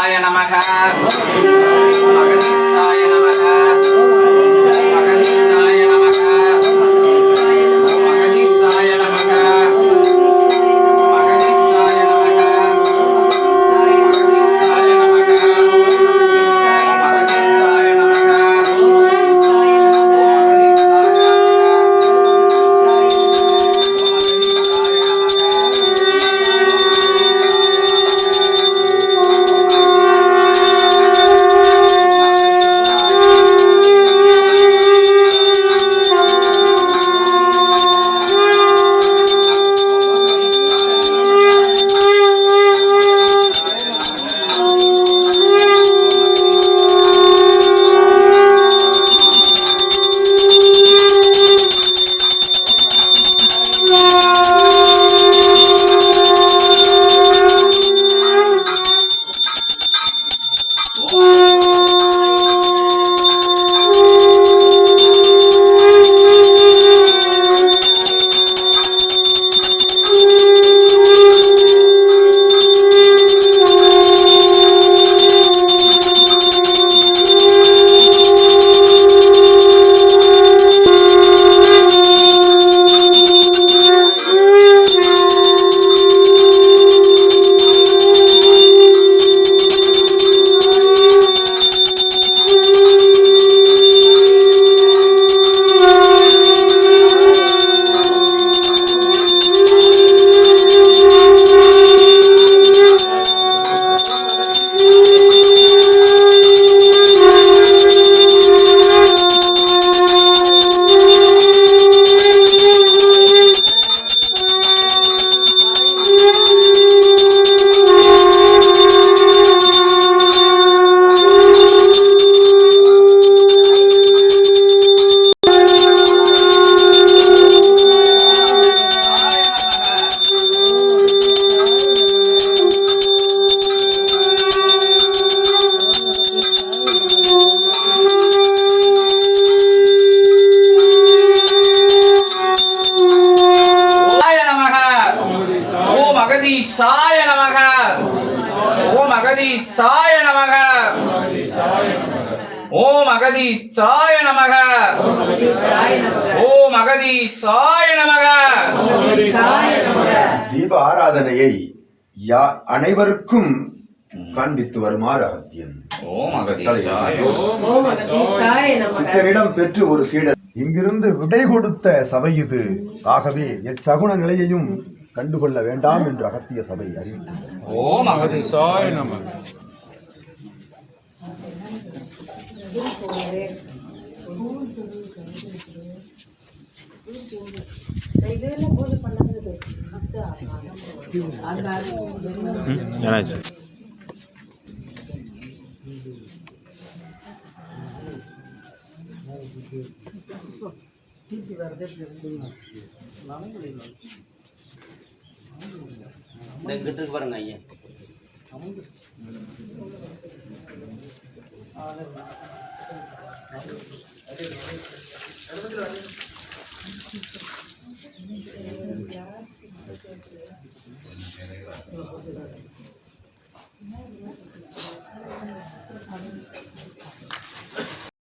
ายนามะครับ அகதீசாய நமக. ஓம் அகதீசாய நமக. ஓம் அகதீசாய நமக. ஓம் அகதீசாய நமக. தீப ஆராதனையை யா அனைவருக்கும் காண்பித்து வருமாறு அகத்தியன். சித்தரிடம் பெற்று ஒரு சீடர். இங்கிருந்து விடை கொடுத்த சபை இது. ஆகவே எச்சகுன நிலையையும் கண்டுகொள்ள வேண்டாம் என்று அகத்திய சபை அறிவித்தார் ஓம் அகதீசாய பண்ணது கிட்டத்துக்கு பாருங்க ஐயா